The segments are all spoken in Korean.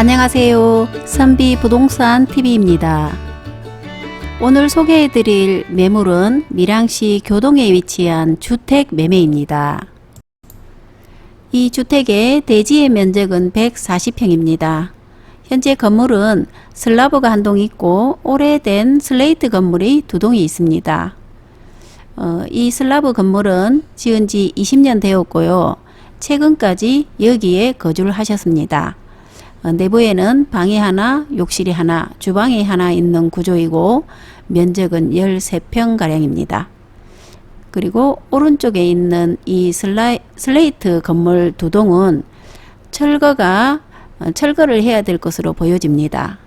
안녕하세요. 선비 부동산 TV입니다. 오늘 소개해드릴 매물은 밀양시 교동에 위치한 주택 매매입니다. 이 주택의 대지의 면적은 140평입니다. 현재 건물은 슬라브가 한 동 있고 오래된 슬레이트 건물이 두 동이 있습니다. 어, 이 슬라브 건물은 지은 지 20년 되었고요. 최근까지 여기에 거주를 하셨습니다. 어, 내부에는 방이 하나, 욕실이 하나, 주방이 하나 있는 구조이고 면적은 13평 가량입니다. 그리고 오른쪽에 있는 이 슬라이, 슬레이트 건물 두 동은 철거가 어, 철거를 해야 될 것으로 보여집니다.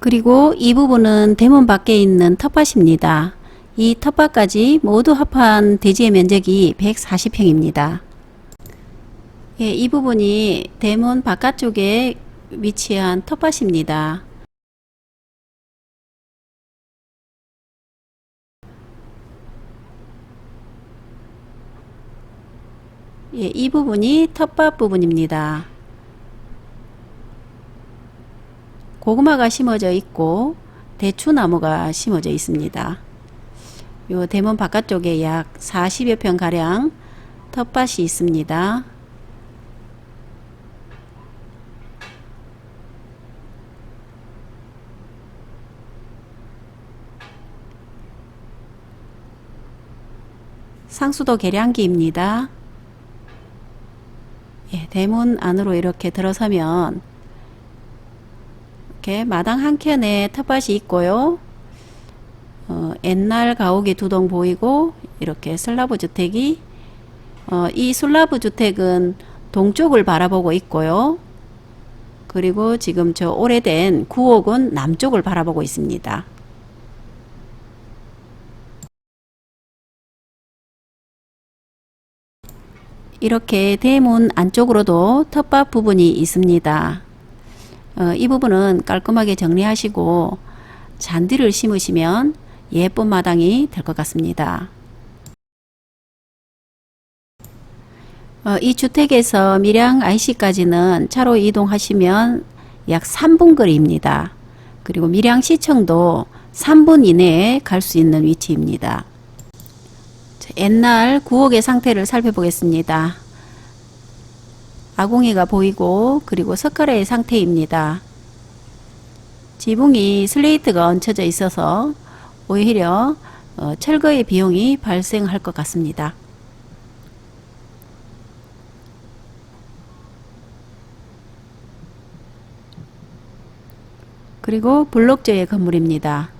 그리고 이 부분은 대문 밖에 있는 텃밭입니다. 이 텃밭까지 모두 합한 대지의 면적이 140평입니다. 예, 이 부분이 대문 바깥쪽에 위치한 텃밭입니다. 예, 이 부분이 텃밭 부분입니다. 고구마가 심어져 있고 대추나무가 심어져 있습니다. 요 대문 바깥쪽에 약 40여 평 가량 텃밭이 있습니다. 상수도 계량기입니다. 예, 대문 안으로 이렇게 들어서면 이렇게 마당 한 켠에 텃밭이 있고요. 어, 옛날 가옥이 두 동 보이고 이렇게 슬라브 주택이 어, 이 슬라브 주택은 동쪽을 바라보고 있고요. 그리고 지금 저 오래된 구옥은 남쪽을 바라보고 있습니다. 이렇게 대문 안쪽으로도 텃밭 부분이 있습니다. 어, 이 부분은 깔끔하게 정리하시고 잔디를 심으시면 예쁜 마당이 될 것 같습니다. 어, 이 주택에서 밀양 IC까지는 차로 이동하시면 약 3분 거리입니다. 그리고 밀양시청도 3분 이내에 갈 수 있는 위치입니다. 자, 옛날 구옥의 상태를 살펴보겠습니다. 아궁이가 보이고 그리고 석가래의 상태입니다. 지붕이 슬레이트가 얹혀져 있어서 오히려 어, 철거의 비용이 발생할 것 같습니다. 그리고 블록제의 건물입니다.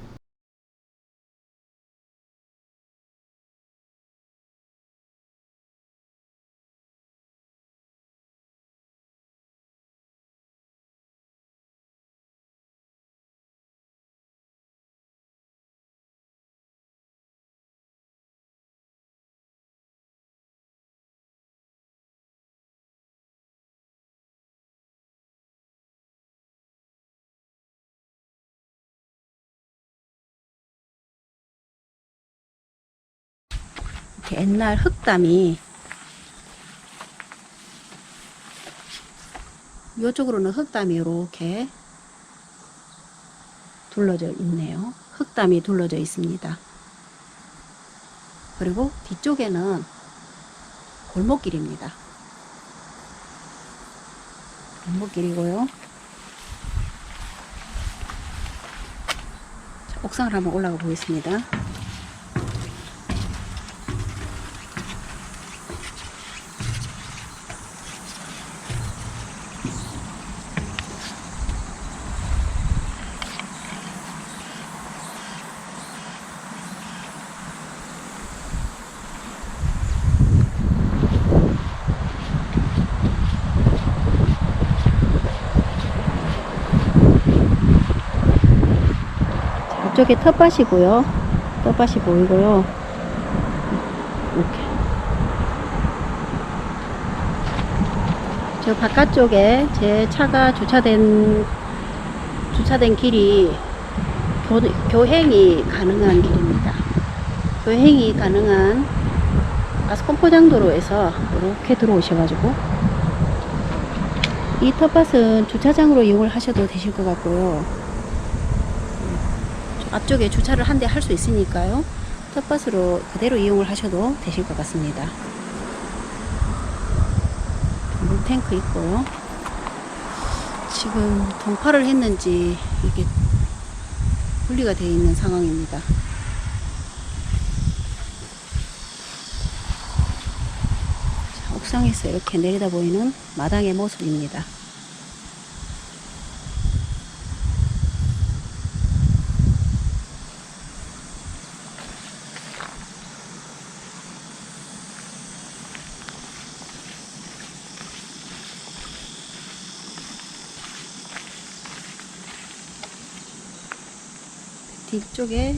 이렇게 옛날 흙담이 이쪽으로는 흙담이 이렇게 둘러져 있네요. 흙담이 둘러져 있습니다. 그리고 뒤쪽에는 골목길입니다. 골목길이고요. 자, 옥상을 한번 올라가 보겠습니다. 이쪽에 텃밭이고요. 텃밭이 보이고요. 이렇게. 저 바깥쪽에 제 차가 주차된 주차된 길이 교, 교행이 가능한 길입니다. 교행이 가능한 가스컴포장도로에서 이렇게 들어오셔가지고 이 텃밭은 주차장으로 이용을 하셔도 되실 것 같고요. 앞쪽에 주차를 한 대 할 수 있으니까요. 텃밭으로 그대로 이용을 하셔도 되실 것 같습니다. 물탱크 있고요. 지금 동파를 했는지 이게 분리가 되어 있는 상황입니다. 자, 옥상에서 이렇게 내려다 보이는 마당의 모습입니다. 뒤쪽에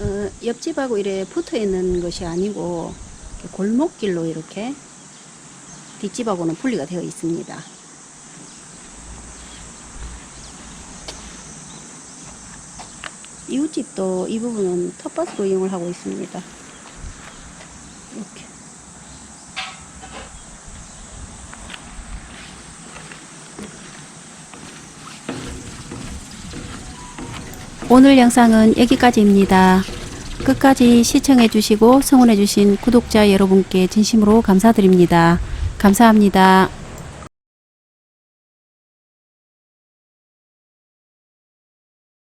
어, 옆집하고 이래 붙어 있는 것이 아니고 골목길로 이렇게 뒷집하고는 분리가 되어 있습니다. 이웃집도 이 부분은 텃밭으로 이용을 하고 있습니다. 오늘 영상은 여기까지입니다. 끝까지 시청해주시고 성원해주신 구독자 여러분께 진심으로 감사드립니다. 감사합니다.